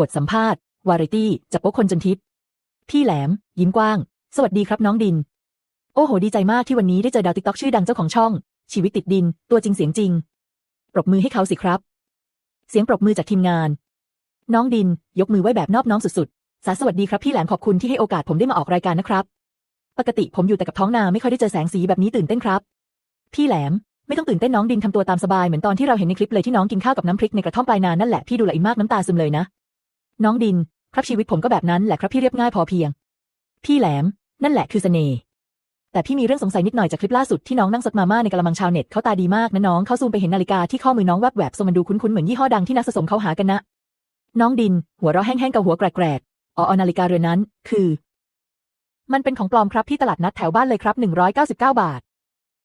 บทสัมภาษณ์ วาไรตี้จับโป๊คนจนทิพย์พี่แหลม ยิ้มกว้าง สวัสดีครับน้องดิน โอ้โห ดีใจมากที่วันนี้ได้เจอดาวติ๊กต็อกชื่อดังเจ้าของช่อง ชีวิตติดดิน ตัวจริงเสียงจริง ปรบมือให้เขาสิครับ เสียงปรบมือจากทีมงาน น้องดิน ยกมือไหว้แบบนอบน้อมสุดๆ สาสวัสดีครับพี่แหลมขอบคุณที่ให้โอกาสผมได้มาออกรายการนะครับ ปกติผมอยู่แต่กับท้องนาไม่ค่อยได้เจอแสงสีแบบนี้ตื่นเต้นครับ พี่แหลมไม่ต้องตื่นเต้นน้องดินทำตัวตามสบายเหมือนตอนที่เราเห็นในคลิปเลยที่น้องกินข้าวกับน้ำพริกในกระท่อมปลายนานั่นแหละพี่ดูละอิมากน้ำตาซึมเลยนะ น้องดิน ครับชีวิตผมก็แบบนั้นแหละครับพี่เรียบง่ายพอเพียง พี่แหลม นั่นแหละคือเสน่ห์แต่พี่มีเรื่องสงสัยนิดหน่อยจากคลิปล่าสุดที่น้องนั่งซดมาม่าในกระมังชาวเน็ตเขาตาดีมากนะน้องเขาซูมไปเห็นนาฬิกาที่ข้อมือน้องแวบแวบๆทรงมันดูคุ้นๆเหมือนยี่ห้อดังที่นักสะสมเขาหากันนะ น้องดิน หัวเราะแห้งๆกับหัวแกรกๆอ๋อนาฬิกาเรือนนั้น คือ มันเป็นของปลอมครับที่ตลาดนัดแถวบ้านเลยครับ199 บาท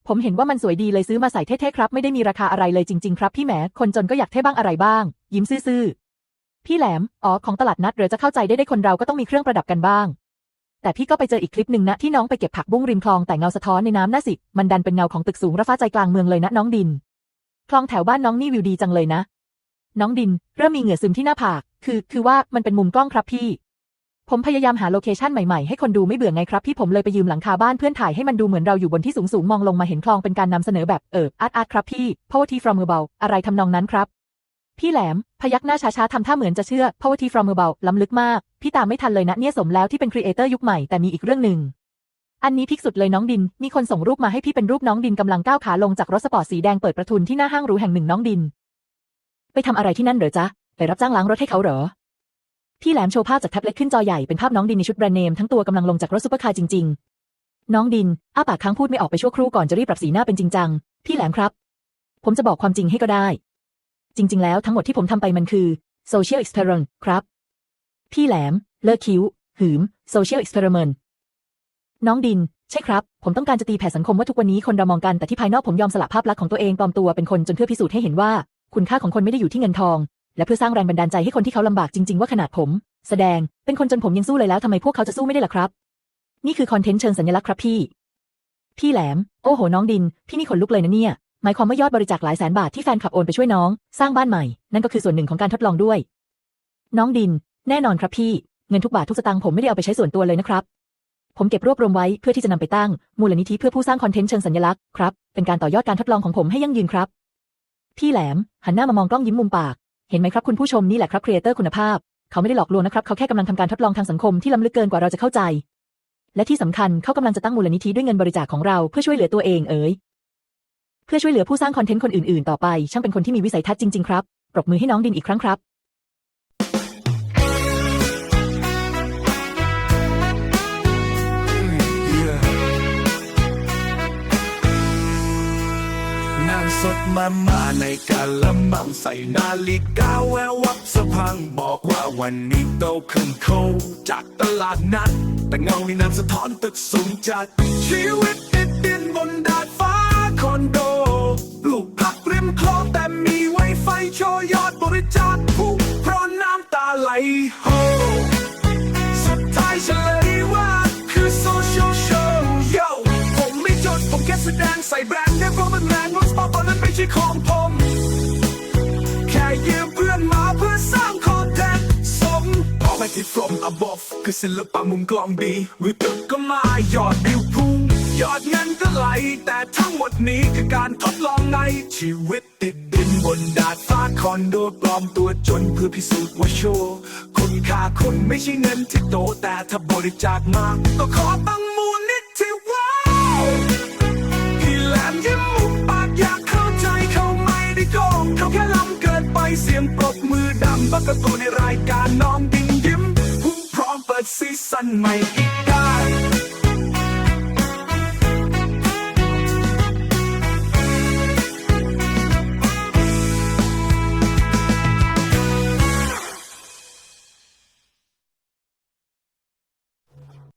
ผมเห็นว่ามันสวยดีเลยซื้อมาใส่เท่ๆครับ ไม่ได้มีราคาอะไรเลยจริง ๆ ครับพี่แหมคนจนก็อยากเท่บ้างอะไรบ้าง ยิ้มซื่อๆ พี่แหลม อ๋อ ของตลาดนัดเรือจะเข้าใจได้ได้คนเราก็ต้องมีเครื่องประดับกันบ้าง แต่พี่ก็ไปเจออีกคลิปหนึ่งนะที่น้องไปเก็บผักบุ้งริมคลองแต่เงาสะท้อนในน้ำน่าสิ มันดันเป็นเงาของตึกสูงระฟ้าใจกลางเมืองเลยนะน้องดิน คลองแถวบ้านน้องนี่วิวดีจังเลยนะ น้องดิน เริ่มมีเหงื่อซึมที่หน้าผาก คือ คือว่ามันเป็นมุมกล้องครับพี่ ผมพยายามหาโลเคชั่นใหม่ๆให้คนดูไม่เบื่อไงครับพี่ผมเลยไปยืมหลังคาบ้านเพื่อนถ่ายให้มันดูเหมือนเราอยู่บนที่สูงๆมองลงมาเห็นคลองเป็นการนำเสนอแบบเอออาร์ตอาร์ตครับพี่ poverty from above อะไรทำนองนั้นครับ พี่แหลม พยักหน้าช้าๆทำท่าเหมือนจะเชื่อ poverty from above ล้ำลึกมาก พี่ตามไม่ทันเลยนะเนี่ยสมแล้วที่เป็นครีเอเตอร์ยุคใหม่แต่มีอีกเรื่องหนึ่ง อันนี้พิกสุดเลยน้องดิน มีคนส่งรูปมาให้พี่เป็นรูปน้องดินกำลังก้าวขาลงจากรถสปอร์ตสีแดงเปิดประทุนที่หน้าห้างหรูแห่งหนึ่งน้องดิน ไปทำอะไรที่นั่นเหรอจ๊ะไปรับจ้างล้างรถให้เขาเหรอพี่แหลมโชว์ภาพจากแท็บเล็ตขึ้นจอใหญ่เป็นภาพน้องดินในชุดแบรนด์เนมทั้งตัวกำลังลงจากรถซุปเปอร์คาร์จริง ๆ น้องดินอ้าปากค้างพูดไม่ออกไปชั่วครู่ก่อนจะรีบปรับสีหน้าเป็นจริงจัง พี่แหลมครับ ผมจะบอกความจริงให้ก็ได้ จริง ๆ แล้วทั้งหมดที่ผมทำไปมันคือ social experiment ครับ พี่แหลม เลิกคิ้ว หืม social experiment น้องดิน ใช่ครับ ผมต้องการจะตีแผ่สังคมว่าทุกวันนี้คนเรามองกันแต่ที่ภายนอกผมยอมสละภาพลักษณ์ของตัวเองปลอมตัวเป็นคนจนเพื่อพิสูจน์ให้เห็นว่า คุณค่าของคนไม่ได้อยู่ที่เงินทอง และเพื่อสร้างแรงบันดาลใจให้คนที่เขาลำบากจริง ๆ ว่าขนาดผม แสดงเป็นคนจนผมยังสู้เลยแล้วทำไมพวกเขาจะสู้ไม่ได้ล่ะครับ นี่คือคอนเทนต์เชิงสัญลักษณ์ครับพี่ พี่แหลม โอ้โหน้องดิน พี่นี่ขนลุกเลยนะเนี่ย มายความว่ายอดบริจาคหลายแสนบาทที่แฟนคลับโอนไปช่วยน้อง สร้างบ้านใหม่ นั่นก็คือส่วนหนึ่งของการทดลองด้วย น้องดิน แน่นอนครับพี่ เงินทุกบาททุกสตางค์ผมไม่ได้เอาไปใช้ส่วนตัวเลยนะครับ ผมเก็บรวบรวมไว้เพื่อที่จะนำไปตั้ง มูลนิธิเพื่อผู้สร้างคอนเทนต์เชิงสัญลักษณ์ครับ เป็นการต่อยอดการทดลองของผมให้ยั่งยืนครับ พี่แหลม หันหน้ามามองกล้องยิ้มมุมปาก เห็นไหมครับคุณผู้ชมนี่แหละครับครีเอเตอร์คุณภาพ เขาไม่ได้หลอกลวงนะครับ เขาแค่กำลังทำการทดลองทางสังคมที่ล้ำลึกเกินกว่าเราจะเข้าใจ และที่สำคัญเขากำลังจะตั้งมูลนิธิด้วยเงินบริจาคของเราเพื่อช่วยเหลือตัวเองเอ๋ย เพื่อช่วยเหลือผู้สร้างคอนเทนต์คนอื่นๆ ต่อไปช่างเป็นคนที่มีวิสัยทัศน์จริงๆครับ ปรบมือให้น้องดินอีกครั้งครับนางสดมามาในกาละมังใส่นาฬิกาแวววับสะพัง บอกว่าวันนี้โตขึ้นเขาจากตลาดนัด แต่เงาในนั้นสะท้อนตึกสูงจัดชีวิตติดดินบนดาดฟ้า ใส่แบรนด์เนเพราะมันแรงรถสปอร์ตตอนนั้นไม่ใช่ของผม แค่ยืมเพื่อนมาเพื่อสร้างคอนเทนต์สมพอไปที่ from above คือศิลปะมุมกล้องดี วิวตึกก็มายอดวิวพุ่งยอดเงินก็ไหล แต่ทั้งหมดนี้คือการทดลองในชีวิตติดดินบนดาดฟ้าคอนโดปลอมตัวจนเพื่อพิสูจน์ว่าโชว์คุณค่าคุณไม่ใช่เงินที่โตแต่ถ้าบริจาคมาก็ขอตั้งมูลนิธิว้าว อดังบักกะตัวในรายการน้องดิ้งยิ้มผู้พร้อมเปิดซีซั่นใหม่อีก